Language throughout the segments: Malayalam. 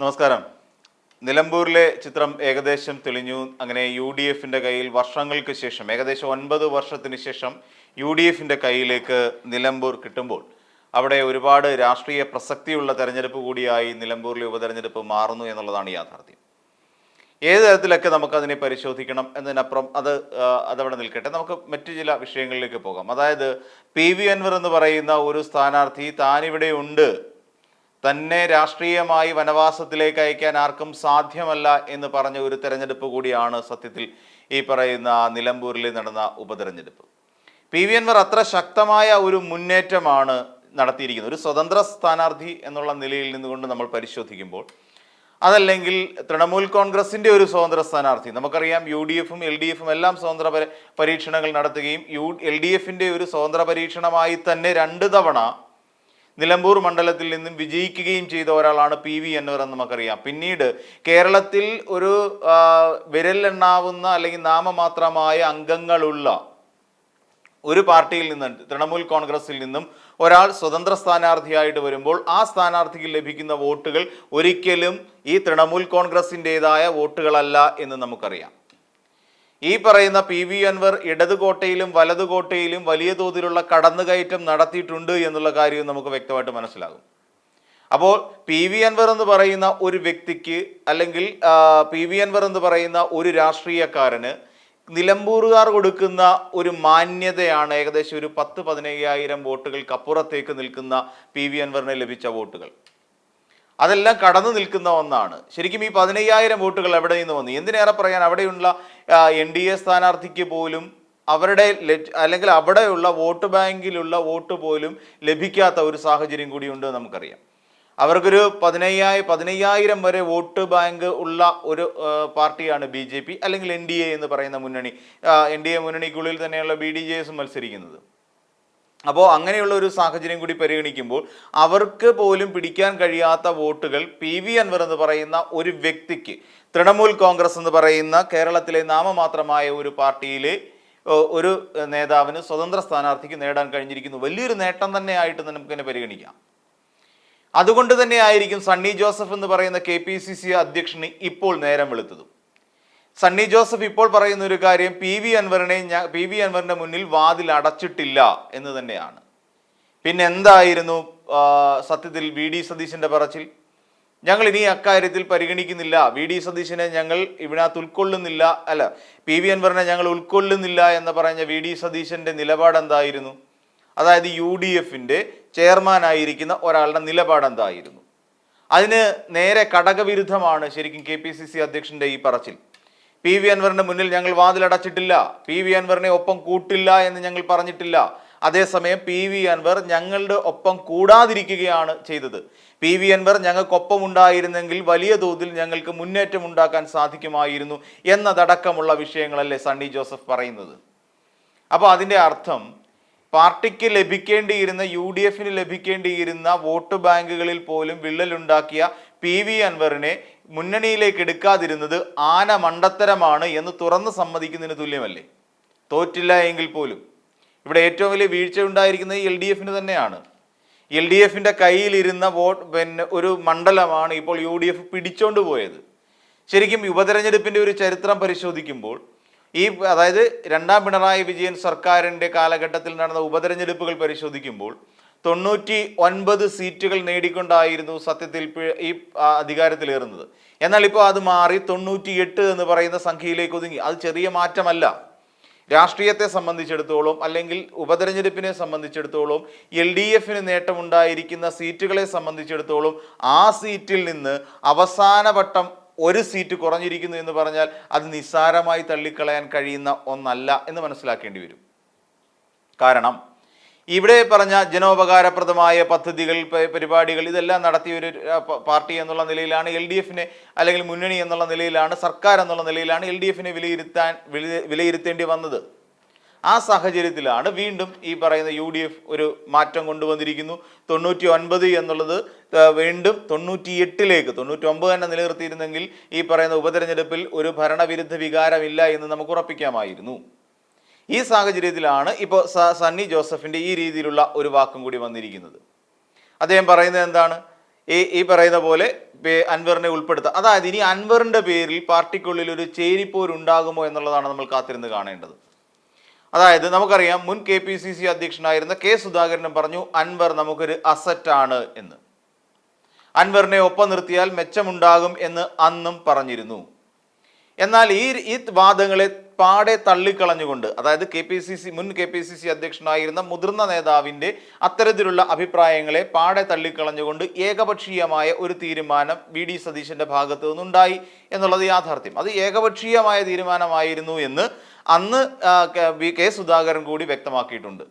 നമസ്കാരം. നിലമ്പൂരിലെ ചിത്രം ഏകദേശം തെളിഞ്ഞു. അങ്ങനെ യു ഡി എഫിന്റെ കയ്യിൽ വർഷങ്ങൾക്ക് ശേഷം ഏകദേശം ഒൻപത് വർഷത്തിന് ശേഷം യു ഡി എഫിന്റെ കയ്യിലേക്ക് നിലമ്പൂർ കിട്ടുമ്പോൾ അവിടെ ഒരുപാട് രാഷ്ട്രീയ പ്രസക്തിയുള്ള തെരഞ്ഞെടുപ്പ് കൂടിയായി നിലമ്പൂരിലെ ഉപതെരഞ്ഞെടുപ്പ് മാറുന്നു എന്നുള്ളതാണ് യാഥാർത്ഥ്യം. ഏത് തരത്തിലൊക്കെ നമുക്കതിനെ പരിശോധിക്കണം എന്നതിനപ്പുറം അത് അതവിടെ നിൽക്കട്ടെ. നമുക്ക് മറ്റു ചില വിഷയങ്ങളിലേക്ക് പോകാം. അതായത് പി വി അൻവർ എന്ന് പറയുന്ന ഒരു സ്ഥാനാർത്ഥി താനിവിടെ ഉണ്ട് തന്നെ രാഷ്ട്രീയമായി വനവാസത്തിലേക്ക് അയക്കാൻ ആർക്കും സാധ്യമല്ല എന്ന് പറഞ്ഞ ഒരു തെരഞ്ഞെടുപ്പ് കൂടിയാണ് സത്യത്തിൽ ഈ പറയുന്ന നിലമ്പൂരിൽ നടന്ന ഉപതെരഞ്ഞെടുപ്പ്. പി വി അൻവർ അത്ര ശക്തമായ ഒരു മുന്നേറ്റമാണ് നടത്തിയിരിക്കുന്നത്. ഒരു സ്വതന്ത്ര സ്ഥാനാർത്ഥി എന്നുള്ള നിലയിൽ നിന്നുകൊണ്ട് നമ്മൾ പരിശോധിക്കുമ്പോൾ അതല്ലെങ്കിൽ തൃണമൂൽ കോൺഗ്രസിന്റെ ഒരു സ്വതന്ത്ര സ്ഥാനാർത്ഥി നമുക്കറിയാം യു ഡി എഫും എൽ ഡി എഫും എല്ലാം സ്വതന്ത്ര പരീക്ഷണങ്ങൾ നടത്തുകയും യു എൽ ഡി എഫിന്റെ ഒരു സ്വതന്ത്ര പരീക്ഷണമായി തന്നെ രണ്ട് തവണ നിലമ്പൂർ മണ്ഡലത്തിൽ നിന്നും വിജയിക്കുകയും ചെയ്ത ഒരാളാണ് പി വി എന്നൂർ എന്ന് നമുക്കറിയാം. പിന്നീട് കേരളത്തിൽ ഒരു വിരലെണ്ണാവുന്ന അല്ലെങ്കിൽ നാമമാത്രമായ അംഗങ്ങളുള്ള ഒരു പാർട്ടിയിൽ നിന്ന് തൃണമൂൽ കോൺഗ്രസിൽ നിന്നും ഒരാൾ സ്വതന്ത്ര സ്ഥാനാർത്ഥിയായിട്ട് വരുമ്പോൾ ആ സ്ഥാനാർത്ഥിക്ക് ലഭിക്കുന്ന വോട്ടുകൾ ഒരിക്കലും ഈ തൃണമൂൽ കോൺഗ്രസിന്റെതായ വോട്ടുകളല്ല എന്ന് നമുക്കറിയാം. ഈ പറയുന്ന പി വി അൻവർ ഇടതുകോട്ടയിലും വലതുകോട്ടയിലും വലിയ തോതിലുള്ള കടന്നുകയറ്റം നടത്തിയിട്ടുണ്ട് എന്നുള്ള കാര്യവും നമുക്ക് വ്യക്തമായിട്ട് മനസ്സിലാകും. അപ്പോൾ പി വി അൻവർ എന്ന് പറയുന്ന ഒരു വ്യക്തിക്ക് അല്ലെങ്കിൽ പി വി അൻവർ എന്ന് പറയുന്ന ഒരു രാഷ്ട്രീയക്കാരന് നിലമ്പൂറുകാർ കൊടുക്കുന്ന ഒരു മാന്യതയാണ് ഏകദേശം ഒരു പത്ത് പതിനയ്യായിരം വോട്ടുകൾക്ക് അപ്പുറത്തേക്ക് നിൽക്കുന്ന പി വി അൻവറിന് ലഭിച്ച വോട്ടുകൾ. അതെല്ലാം കടന്നു നിൽക്കുന്ന ഒന്നാണ്. ശരിക്കും ഈ പതിനയ്യായിരം വോട്ടുകൾ എവിടെ നിന്ന് വന്നു? എന്തിനേറെ പറയാൻ അവിടെയുള്ള എൻ ഡി എ സ്ഥാനാർത്ഥിക്ക് പോലും അവരുടെ അല്ലെങ്കിൽ അവിടെയുള്ള വോട്ട് ബാങ്കിലുള്ള വോട്ട് പോലും ലഭിക്കാത്ത ഒരു സാഹചര്യം കൂടിയുണ്ട് നമുക്കറിയാം. അവർക്കൊരു പതിനയ്യായി പതിനയ്യായിരം വരെ വോട്ട് ബാങ്ക് ഉള്ള ഒരു പാർട്ടിയാണ് ബി ജെ പി അല്ലെങ്കിൽ എൻ ഡി എ എന്ന് പറയുന്ന മുന്നണി. എൻ ഡി എ മുന്നണിക്കുള്ളിൽ തന്നെയുള്ള ബി ഡി ജെ മത്സരിക്കുന്നത്. അപ്പോൾ അങ്ങനെയുള്ള ഒരു സാഹചര്യം കൂടി പരിഗണിക്കുമ്പോൾ അവർക്ക് പോലും പിടിക്കാൻ കഴിയാത്ത വോട്ടുകൾ പി വി അൻവർ എന്ന് പറയുന്ന ഒരു വ്യക്തിക്ക് തൃണമൂൽ കോൺഗ്രസ് എന്ന് പറയുന്ന കേരളത്തിലെ നാമമാത്രമായ ഒരു പാർട്ടിയിലെ ഒരു നേതാവിന് സ്വതന്ത്ര സ്ഥാനാർത്ഥിക്ക് നേടാൻ കഴിഞ്ഞിരിക്കുന്നു. വലിയൊരു നേട്ടം തന്നെ ആയിട്ട് നമുക്കിനെ പരിഗണിക്കാം. അതുകൊണ്ട് തന്നെ ആയിരിക്കും സണ്ണി ജോസഫ് എന്ന് പറയുന്ന കെ പി സി സി അധ്യക്ഷന് ഇപ്പോൾ നേരം വെളുത്തതും. സണ്ണി ജോസഫ് ഇപ്പോൾ പറയുന്ന ഒരു കാര്യം പി വി അൻവറിനെ പി വി അൻവറിന്റെ മുന്നിൽ വാതിൽ അടച്ചിട്ടില്ല എന്ന് തന്നെയാണ്. പിന്നെ എന്തായിരുന്നു സത്യത്തിൽ വി ഡി സതീശന്റെ പറച്ചിൽ? ഞങ്ങൾ ഇനി അക്കാര്യത്തിൽ പരിഗണിക്കുന്നില്ല. വി ഡി സതീശനെ ഞങ്ങൾ ഇതിനകത്ത് ഉൾക്കൊള്ളുന്നില്ല. അല്ല പി വി അൻവറിനെ ഞങ്ങൾ ഉൾക്കൊള്ളുന്നില്ല എന്ന് പറഞ്ഞ വി ഡി സതീശന്റെ നിലപാട് എന്തായിരുന്നു അതായത് യു ഡി എഫിന്റെ ചെയർമാനായിരിക്കുന്ന ഒരാളുടെ നിലപാട് എന്തായിരുന്നു അതിന് നേരെ ഘടകവിരുദ്ധമാണ് ശരിക്കും കെ പി സി സി അധ്യക്ഷന്റെ ഈ പറച്ചിൽ. പി വി അൻവറിന്റെ മുന്നിൽ ഞങ്ങൾ വാതിലടച്ചിട്ടില്ല. പി വി അൻവറിനെ ഒപ്പം കൂട്ടില്ല എന്ന് ഞങ്ങൾ പറഞ്ഞിട്ടില്ല. അതേസമയം പി വി അൻവർ ഞങ്ങളുടെ ഒപ്പം കൂടാതിരിക്കുകയാണ് ചെയ്തത്. പി വി അൻവർ ഞങ്ങൾക്കൊപ്പം ഉണ്ടായിരുന്നെങ്കിൽ വലിയ തോതിൽ ഞങ്ങൾക്ക് മുന്നേറ്റം ഉണ്ടാക്കാൻ സാധിക്കുമായിരുന്നു എന്നതടക്കമുള്ള വിഷയങ്ങളല്ലേ സണ്ണി ജോസഫ് പറയുന്നത്. അപ്പോൾ അതിന്റെ അർത്ഥം പാർട്ടിക്ക് ലഭിക്കേണ്ടിയിരുന്ന യു ഡി എഫിന് ലഭിക്കേണ്ടിയിരുന്ന വോട്ട് ബാങ്കുകളിൽ പോലും വിള്ളലുണ്ടാക്കിയ പി വി അൻവറിനെ മുന്നണിയിലേക്ക് എടുക്കാതിരുന്നത് ആന മണ്ടത്തരമാണ് എന്ന് തുറന്ന് സമ്മതിക്കുന്നതിന് തുല്യമല്ലേ? തോറ്റില്ല എങ്കിൽ പോലും. ഇവിടെ ഏറ്റവും വലിയ വീഴ്ച ഉണ്ടായിരിക്കുന്നത് എൽ ഡി എഫിന് തന്നെയാണ്. എൽ ഡി എഫിന്റെ കയ്യിലിരുന്ന വോട്ട് പിന്നെ ഒരു മണ്ഡലമാണ് ഇപ്പോൾ യു ഡി എഫ് പിടിച്ചോണ്ട് പോയത്. ശരിക്കും ഉപതെരഞ്ഞെടുപ്പിന്റെ ഒരു ചരിത്രം പരിശോധിക്കുമ്പോൾ ഈ അതായത് രണ്ടാം പിണറായി വിജയൻ സർക്കാരിന്റെ കാലഘട്ടത്തിൽ നടന്ന ഉപതെരഞ്ഞെടുപ്പുകൾ പരിശോധിക്കുമ്പോൾ തൊണ്ണൂറ്റി ഒൻപത് സീറ്റുകൾ നേടിക്കൊണ്ടായിരുന്നു സത്യത്തിൽ ഈ അധികാരത്തിലേറുന്നത്. എന്നാൽ ഇപ്പോൾ അത് മാറി തൊണ്ണൂറ്റി എട്ട് എന്ന് പറയുന്ന സംഖ്യയിലേക്ക് ഒതുങ്ങി. അത് ചെറിയ മാറ്റമല്ല. രാഷ്ട്രീയത്തെ സംബന്ധിച്ചിടത്തോളം അല്ലെങ്കിൽ ഉപതെരഞ്ഞെടുപ്പിനെ സംബന്ധിച്ചിടത്തോളം എൽ ഡി എഫിന് നേട്ടമുണ്ടായിരിക്കുന്ന സീറ്റുകളെ സംബന്ധിച്ചിടത്തോളം ആ സീറ്റിൽ നിന്ന് അവസാന വട്ടം ഒരു സീറ്റ് കുറഞ്ഞിരിക്കുന്നു എന്ന് പറഞ്ഞാൽ അത് നിസ്സാരമായി തള്ളിക്കളയാൻ കഴിയുന്ന ഒന്നല്ല എന്ന് മനസ്സിലാക്കേണ്ടി വരും. കാരണം ഇവിടെ പറഞ്ഞ ജനോപകാരപ്രദമായ പദ്ധതികൾ പരിപാടികൾ ഇതെല്ലാം നടത്തിയ ഒരു പാർട്ടി എന്നുള്ള നിലയിലാണ് എൽ ഡി എഫിനെ അല്ലെങ്കിൽ മുന്നണി എന്നുള്ള നിലയിലാണ് സർക്കാർ എന്നുള്ള നിലയിലാണ് എൽ ഡി എഫിനെ വിലയിരുത്താൻ വില- വിലയിരുത്തേണ്ടി വന്നത്. ആ സാഹചര്യത്തിലാണ് വീണ്ടും ഈ പറയുന്ന യു ഡി എഫ് ഒരു മാറ്റം കൊണ്ടുവന്നിരിക്കുന്നു. തൊണ്ണൂറ്റി ഒൻപത് എന്നുള്ളത് വീണ്ടും തൊണ്ണൂറ്റി എട്ടിലേക്ക് തൊണ്ണൂറ്റി ഒമ്പത് തന്നെ നിലനിർത്തിയിരുന്നെങ്കിൽ ഈ പറയുന്ന ഉപതെരഞ്ഞെടുപ്പിൽ ഒരു ഭരണവിരുദ്ധ വികാരമില്ല എന്ന് നമുക്ക് ഉറപ്പിക്കാമായിരുന്നു. ഈ സാഹചര്യത്തിലാണ് ഇപ്പോൾ സണ്ണി ജോസഫിന്റെ ഈ രീതിയിലുള്ള ഒരു വാക്കും കൂടി വന്നിരിക്കുന്നത്. അദ്ദേഹം പറയുന്നത് എന്താണ്? ഈ ഈ പറയുന്ന പോലെ അൻവറിനെ ഉൾപ്പെടുത്താം. അതായത് ഇനി അൻവറിന്റെ പേരിൽ പാർട്ടിക്കുള്ളിൽ ഒരു ചേരിപ്പോരുണ്ടാകുമോ എന്നുള്ളതാണ് നമ്മൾ കാത്തിരുന്ന് കാണേണ്ടത്. അതായത് നമുക്കറിയാം മുൻ കെ പി സി സി അധ്യക്ഷനായിരുന്ന കെ സുധാകരനും പറഞ്ഞു അൻവർ നമുക്കൊരു അസറ്റാണ് എന്ന്. അൻവറിനെ ഒപ്പം നിർത്തിയാൽ മെച്ചമുണ്ടാകും എന്ന് അന്നും പറഞ്ഞിരുന്നു. എന്നാൽ ഈ ഈ വാദങ്ങളെ പാടെ തള്ളിക്കളഞ്ഞുകൊണ്ട് അതായത് കെ പി സി സി മുൻ കെ പി സി സി അധ്യക്ഷനായിരുന്ന മുതിർന്ന നേതാവിന്റെ അത്തരത്തിലുള്ള അഭിപ്രായങ്ങളെ പാടെ തള്ളിക്കളഞ്ഞുകൊണ്ട് ഏകപക്ഷീയമായ ഒരു തീരുമാനം വി ഡി സതീശന്റെ ഭാഗത്തു നിന്നുണ്ടായി എന്നുള്ളത് യാഥാർത്ഥ്യം. അത് ഏകപക്ഷീയമായ തീരുമാനമായിരുന്നു എന്ന് അന്ന് കെ സുധാകരൻ കൂടി വ്യക്തമാക്കിയിട്ടുണ്ട്.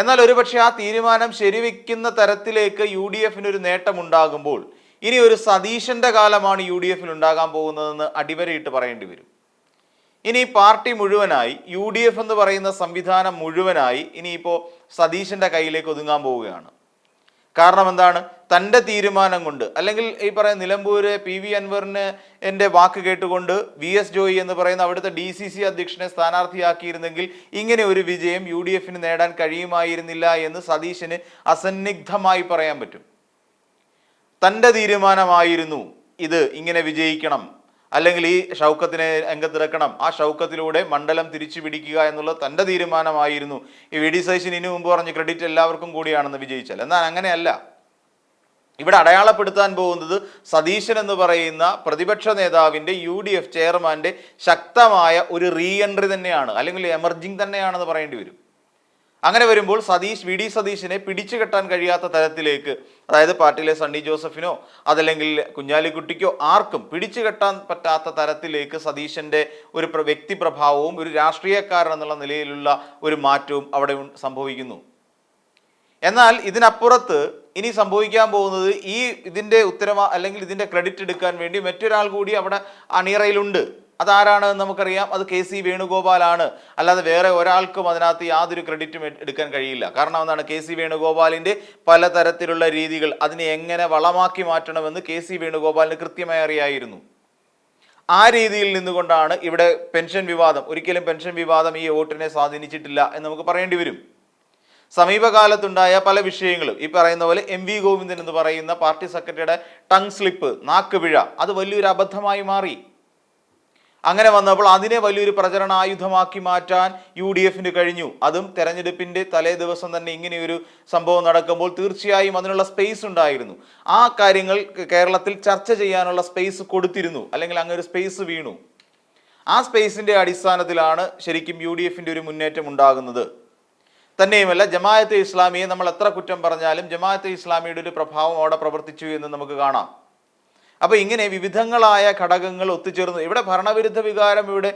എന്നാൽ ഒരുപക്ഷെ ആ തീരുമാനം ശരിവെക്കുന്ന തരത്തിലേക്ക് യു ഡി എഫിന് ഒരു നേട്ടമുണ്ടാകുമ്പോൾ ഇനി ഒരു സതീശന്റെ കാലമാണ് യു ഡി എഫിൽ ഉണ്ടാകാൻ പോകുന്നതെന്ന് അടിവരയിട്ട് പറയേണ്ടി വരും. ഇനി പാർട്ടി മുഴുവനായി യു ഡി എഫ് എന്ന് പറയുന്ന സംവിധാനം മുഴുവനായി ഇനിയിപ്പോൾ സതീശന്റെ കയ്യിലേക്ക് ഒതുങ്ങാൻ പോവുകയാണ്. കാരണം എന്താണ്? തന്റെ തീരുമാനം കൊണ്ട് അല്ലെങ്കിൽ ഈ പറയുന്ന നിലമ്പൂര് പി വി അൻവറിന് എന്റെ വാക്ക് കേട്ടുകൊണ്ട് വി എസ് ജോയി എന്ന് പറയുന്ന അവിടുത്തെ ഡി സി സി അധ്യക്ഷനെ സ്ഥാനാർത്ഥിയാക്കിയിരുന്നെങ്കിൽ ഇങ്ങനെ ഒരു വിജയം യു ഡി എഫിന് നേടാൻ കഴിയുമായിരുന്നില്ല എന്ന് സതീശന് അസന്നിഗ്ധമായി പറയാൻ പറ്റും. തന്റെ തീരുമാനമായിരുന്നു ഇത് ഇങ്ങനെ വിജയിക്കണം. അല്ലെങ്കിൽ ഈ ഷൗക്കത്തിനെ രംഗത്തിറക്കണം. ആ ഷൗക്കത്തിലൂടെ മണ്ഡലം തിരിച്ചു പിടിക്കുക എന്നുള്ള തന്റെ തീരുമാനമായിരുന്നു. ഈ വി ഡി സതീശൻ ഇനി മുമ്പ് പറഞ്ഞ് ക്രെഡിറ്റ് എല്ലാവർക്കും കൂടിയാണെന്ന് വിജയിച്ചാൽ. എന്നാൽ അങ്ങനെയല്ല. ഇവിടെ അടയാളപ്പെടുത്താൻ പോകുന്നത് സതീശൻ എന്ന് പറയുന്ന പ്രതിപക്ഷ നേതാവിന്റെ യു ഡി എഫ് ചെയർമാന്റെ ശക്തമായ ഒരു റീ എൻട്രി തന്നെയാണ്. അല്ലെങ്കിൽ എമർജിങ് തന്നെയാണെന്ന് പറയേണ്ടി വരും. അങ്ങനെ വരുമ്പോൾ സതീഷ് വി ഡി സതീഷിനെ പിടിച്ചു കെട്ടാൻ കഴിയാത്ത തരത്തിലേക്ക് അതായത് പാർട്ടിയിലെ സണ്ണി ജോസഫിനോ അതല്ലെങ്കിൽ കുഞ്ഞാലിക്കുട്ടിക്കോ ആർക്കും പിടിച്ചു കെട്ടാൻ പറ്റാത്ത തരത്തിലേക്ക് സതീശന്റെ ഒരു വ്യക്തി പ്രഭാവവും ഒരു രാഷ്ട്രീയക്കാരൻ എന്നുള്ള നിലയിലുള്ള ഒരു മാറ്റവും അവിടെ സംഭവിക്കുന്നു. എന്നാൽ ഇതിനപ്പുറത്ത് ഇനി സംഭവിക്കാൻ പോകുന്നത് ഈ ഇതിന്റെ ഉത്തരവാ അല്ലെങ്കിൽ ഇതിന്റെ ക്രെഡിറ്റ് എടുക്കാൻ വേണ്ടി മറ്റൊരാൾ കൂടി അവിടെ അണിയറയിലുണ്ട്. അതാരാണ് നമുക്കറിയാം. അത് കെ സി വേണുഗോപാലാണ്. അല്ലാതെ വേറെ ഒരാൾക്കും അതിനകത്ത് യാതൊരു ക്രെഡിറ്റും എടുക്കാൻ കഴിയില്ല. കാരണം എന്താണ്? കെ സി വേണുഗോപാലിന്റെ പലതരത്തിലുള്ള രീതികൾ അതിനെ എങ്ങനെ വളമാക്കി മാറ്റണമെന്ന് കെ സി വേണുഗോപാലിന് കൃത്യമായി അറിയായിരുന്നു. ആ രീതിയിൽ നിന്നുകൊണ്ടാണ് ഇവിടെ പെൻഷൻ വിവാദം. ഒരിക്കലും പെൻഷൻ വിവാദം ഈ വോട്ടിനെ സ്വാധീനിച്ചിട്ടില്ല എന്ന് നമുക്ക് പറയേണ്ടി വരും. സമീപകാലത്തുണ്ടായ പല വിഷയങ്ങളും. ഈ പറയുന്ന പോലെ എം വി ഗോവിന്ദൻ എന്ന് പറയുന്ന പാർട്ടി സെക്രട്ടറിയുടെ ടങ് സ്ലിപ്പ് നാക്ക് പിഴ അത് വലിയൊരു അബദ്ധമായി മാറി. അങ്ങനെ വന്നപ്പോൾ അതിനെ വലിയൊരു പ്രചരണ ആയുധമാക്കി മാറ്റാൻ യു ഡി എഫിന് കഴിഞ്ഞു. അതും തെരഞ്ഞെടുപ്പിന്റെ തലേ ദിവസം തന്നെ ഇങ്ങനെയൊരു സംഭവം നടക്കുമ്പോൾ തീർച്ചയായും അതിനുള്ള സ്പേസ് ഉണ്ടായിരുന്നു. ആ കാര്യങ്ങൾ കേരളത്തിൽ ചർച്ച ചെയ്യാനുള്ള സ്പേസ് കൊടുത്തിരുന്നു. അല്ലെങ്കിൽ അങ്ങനെ ഒരു സ്പേസ് വീണു. ആ സ്പേസിന്റെ അടിസ്ഥാനത്തിലാണ് ശരിക്കും യു ഡി എഫിന്റെ ഒരു മുന്നേറ്റം ഉണ്ടാകുന്നത്. തന്നെയുമല്ല ജമാഅത്തെ ഇസ്ലാമിയെ നമ്മൾ എത്ര കുറ്റം പറഞ്ഞാലും ജമാഅത്തെ ഇസ്ലാമിയുടെ ഒരു പ്രഭാവം അവിടെ പ്രവർത്തിച്ചു എന്ന് നമുക്ക് കാണാം. അപ്പൊ ഇങ്ങനെ വിവിധങ്ങളായ ഘടകങ്ങൾ ഒത്തുചേർന്ന്. ഇവിടെ ഭരണവിരുദ്ധ വികാരം ഇവിടെ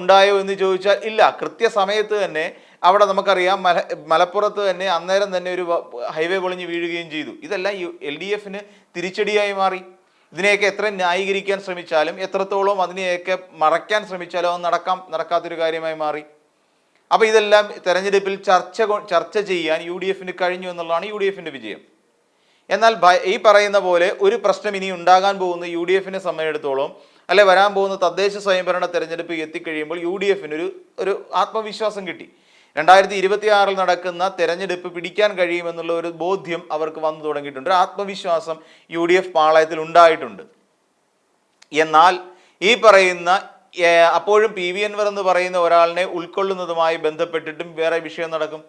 ഉണ്ടായോ എന്ന് ചോദിച്ചാൽ ഇല്ല. കൃത്യസമയത്ത് തന്നെ അവിടെ നമുക്കറിയാം മല മലപ്പുറത്ത് തന്നെ അന്നേരം തന്നെ ഒരു ഹൈവേ പൊളിഞ്ഞ് വീഴുകയും ചെയ്തു. ഇതെല്ലാം എൽ ഡി എഫിന് തിരിച്ചടിയായി മാറി. ഇതിനെയൊക്കെ എത്ര ന്യായീകരിക്കാൻ ശ്രമിച്ചാലും എത്രത്തോളം അതിനെയൊക്കെ മറയ്ക്കാൻ ശ്രമിച്ചാലും അത് നടക്കാം നടക്കാത്തൊരു കാര്യമായി മാറി. അപ്പൊ ഇതെല്ലാം തെരഞ്ഞെടുപ്പിൽ ചർച്ച ചർച്ച ചെയ്യാൻ യു ഡി എഫിന് കഴിഞ്ഞു എന്നുള്ളതാണ് യു ഡി വിജയം. എന്നാൽ ഈ പറയുന്ന പോലെ ഒരു പ്രശ്നം ഇനി ഉണ്ടാകാൻ പോകുന്ന യു ഡി എഫിനെ സംബന്ധിച്ചിടത്തോളം അല്ലെ വരാൻ പോകുന്ന തദ്ദേശ സ്വയംഭരണ തെരഞ്ഞെടുപ്പ് എത്തിക്കഴിയുമ്പോൾ യു ഡി എഫിന് ഒരു ഒരു ആത്മവിശ്വാസം കിട്ടി. രണ്ടായിരത്തി ഇരുപത്തി ആറിൽ നടക്കുന്ന തെരഞ്ഞെടുപ്പ് പിടിക്കാൻ കഴിയുമെന്നുള്ള ഒരു ബോധ്യം അവർക്ക് വന്നു തുടങ്ങിയിട്ടുണ്ട്. ഒരു ആത്മവിശ്വാസം യു ഡി എഫ് പാളയത്തിൽ ഉണ്ടായിട്ടുണ്ട്. എന്നാൽ ഈ പറയുന്ന അപ്പോഴും പി വി എൻവർ എന്ന് പറയുന്ന ഒരാളിനെ ഉൾക്കൊള്ളുന്നതുമായി ബന്ധപ്പെട്ടിട്ടും വേറെ വിഷയം നടക്കും.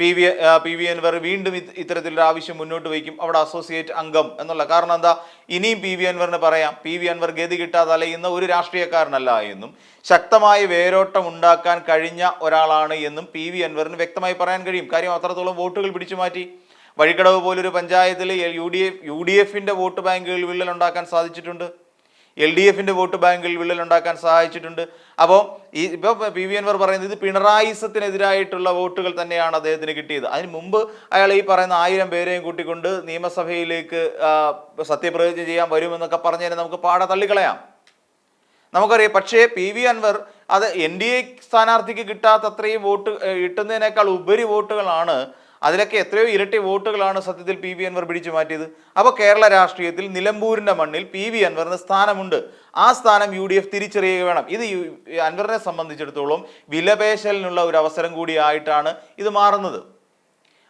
P V P V Anvar വീണ്ടും ഇത് ഇത്തരത്തിലൊരു ആവശ്യം മുന്നോട്ട് വയ്ക്കും. അവിടെ അസോസിയേറ്റ് അംഗം എന്നുള്ള കാരണം എന്താ? ഇനിയും പി വി അൻവറിന് പറയാം. പി വി അൻവർ ഗതി കിട്ടാതെ അലയുന്ന ഒരു രാഷ്ട്രീയക്കാരനല്ല എന്നും ശക്തമായ വേരോട്ടം ഉണ്ടാക്കാൻ കഴിഞ്ഞ ഒരാളാണ് എന്നും പി വി അൻവറിന് വ്യക്തമായി പറയാൻ കഴിയും. കാര്യം അത്രത്തോളം വോട്ടുകൾ പിടിച്ചു മാറ്റി. വഴിക്കടവ് പോലൊരു പഞ്ചായത്തിൽ U D F U D എഫിന്റെ വോട്ട് ബാങ്കുകൾ വിള്ളൽ ഉണ്ടാക്കാൻ സാധിച്ചിട്ടുണ്ട്. എൽ ഡി എഫിന്റെ വോട്ട് ബാങ്കിൽ വിള്ളൽ ഉണ്ടാക്കാൻ സഹായിച്ചിട്ടുണ്ട്. അപ്പോൾ ഈ ഇപ്പോൾ പി വി അൻവർ പറയുന്നത് ഇത് പിണറായിസത്തിനെതിരായിട്ടുള്ള വോട്ടുകൾ തന്നെയാണ് അദ്ദേഹത്തിന് കിട്ടിയത്. അതിന് മുമ്പ് അയാൾ ഈ പറയുന്ന ആയിരം പേരെയും കൂട്ടിക്കൊണ്ട് നിയമസഭയിലേക്ക് സത്യപ്രതിജ്ഞ ചെയ്യാൻ വരുമെന്നൊക്കെ പറഞ്ഞതിനെ നമുക്ക് പാടെ തള്ളിക്കളയാം. നമുക്കറിയാം പക്ഷേ പി വി അൻവർ അത് എൻ ഡി എ സ്ഥാനാർത്ഥിക്ക് കിട്ടാത്തത്രയും വോട്ട് കിട്ടുന്നതിനേക്കാൾ ഉപരി വോട്ടുകളാണ് അതിലൊക്കെ എത്രയോ ഇരട്ടി വോട്ടുകളാണ് സത്യത്തിൽ പി വി അൻവർ പിടിച്ചു മാറ്റിയത്. അപ്പോൾ കേരള രാഷ്ട്രീയത്തിൽ നിലമ്പൂരിന്റെ മണ്ണിൽ പി വി അൻവറിന് സ്ഥാനമുണ്ട്. ആ സ്ഥാനം യു ഡി എഫ് തിരിച്ചറിയുക വേണം. ഇത് അൻവറിനെ സംബന്ധിച്ചിടത്തോളം വിലപേശലിനുള്ള ഒരു അവസരം കൂടിയായിട്ടാണ് ഇത് മാറുന്നത്.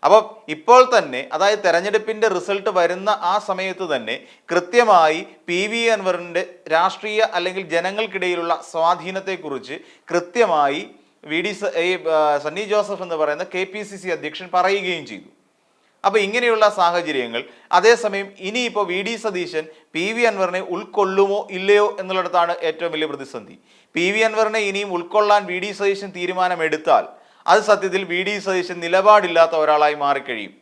അപ്പോൾ ഇപ്പോൾ തന്നെ അതായത് തെരഞ്ഞെടുപ്പിന്റെ റിസൾട്ട് വരുന്ന ആ സമയത്ത് തന്നെ കൃത്യമായി പി വി അൻവറിന്റെ രാഷ്ട്രീയ അല്ലെങ്കിൽ ജനങ്ങൾക്കിടയിലുള്ള സ്വാധീനത്തെക്കുറിച്ച് കൃത്യമായി വി ഡി ഈ, സണ്ണി ജോസഫ് എന്ന് പറയുന്ന കെ പി സി സി അധ്യക്ഷൻ പറയുകയും ചെയ്തു. അപ്പോൾ ഇങ്ങനെയുള്ള സാഹചര്യങ്ങൾ അതേസമയം ഇനിയിപ്പോൾ V D Satheesan P V അൻവറിനെ ഉൾക്കൊള്ളുമോ ഇല്ലയോ എന്നുള്ളിടത്താണ് ഏറ്റവും വലിയ പ്രതിസന്ധി. പി വി അൻവറിനെ ഇനിയും ഉൾക്കൊള്ളാൻ വി ഡി സതീശൻ തീരുമാനമെടുത്താൽ അത് സത്യത്തിൽ വി ഡി സതീശൻ നിലപാടില്ലാത്ത ഒരാളായി മാറിക്കഴിയും.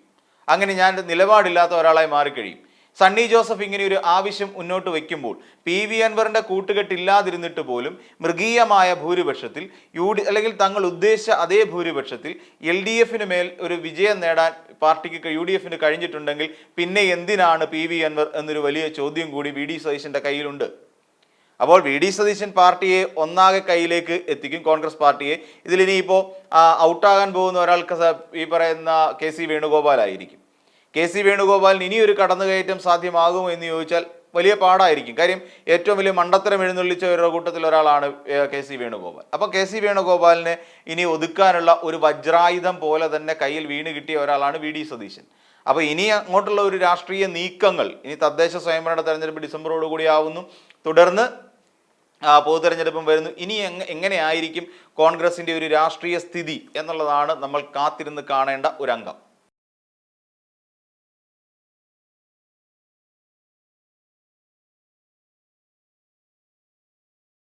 അങ്ങനെ ഞാൻ നിലപാടില്ലാത്ത ഒരാളായി മാറിക്കഴിയും. സണ്ണി ജോസഫ് ഇങ്ങനെ ഒരു ആവശ്യം മുന്നോട്ട് വയ്ക്കുമ്പോൾ പി വി അൻവറിന്റെ കൂട്ടുകെട്ടില്ലാതിരുന്നിട്ട് പോലും മൃഗീയമായ ഭൂരിപക്ഷത്തിൽ യു ഡി അല്ലെങ്കിൽ തങ്ങൾ ഉദ്ദേശിച്ച അതേ ഭൂരിപക്ഷത്തിൽ എൽ ഡി എഫിന് മേൽ ഒരു വിജയം നേടാൻ പാർട്ടിക്ക് യു ഡി എഫിന് കഴിഞ്ഞിട്ടുണ്ടെങ്കിൽ പിന്നെ എന്തിനാണ് പി വി അൻവർ എന്നൊരു വലിയ ചോദ്യം കൂടി വി ഡി സതീശന്റെ കയ്യിലുണ്ട്. അപ്പോൾ വി ഡി സതീശൻ പാർട്ടിയെ ഒന്നാകെ കയ്യിലേക്ക് എത്തിക്കും കോൺഗ്രസ് പാർട്ടിയെ. ഇതിലിനിയിപ്പോൾ ഔട്ടാകാൻ പോകുന്ന ഒരാൾക്ക് ഈ പറയുന്ന കെ സി വേണുഗോപാലായിരിക്കും. കെ സി വേണുഗോപാലിന് ഇനിയൊരു കടന്നുകയറ്റം സാധ്യമാകുമോ എന്ന് ചോദിച്ചാൽ വലിയ പാടായിരിക്കും. കാര്യം ഏറ്റവും വലിയ മണ്ടത്തരം എഴുന്നള്ളിച്ചവരുടെ കൂട്ടത്തിൽ ഒരാളാണ് കെ സി വേണുഗോപാൽ. അപ്പോൾ കെ സി വേണുഗോപാലിനെ ഇനി ഒതുക്കാനുള്ള ഒരു വജ്രായുധം പോലെ തന്നെ കയ്യിൽ വീണ് കിട്ടിയ ഒരാളാണ് വി ഡി സതീശൻ. അപ്പോൾ ഇനി അങ്ങോട്ടുള്ള ഒരു രാഷ്ട്രീയ നീക്കങ്ങൾ ഇനി തദ്ദേശ സ്വയംഭരണ തെരഞ്ഞെടുപ്പ് ഡിസംബറോട് കൂടി ആവുന്നു. തുടർന്ന് ആ, പൊതു തെരഞ്ഞെടുപ്പും വരുന്നു. ഇനി എങ്ങ എങ്ങനെയായിരിക്കും കോൺഗ്രസിന്റെ ഒരു രാഷ്ട്രീയ സ്ഥിതി എന്നുള്ളതാണ് നമ്മൾ കാത്തിരുന്ന് കാണേണ്ട ഒരു അംഗം.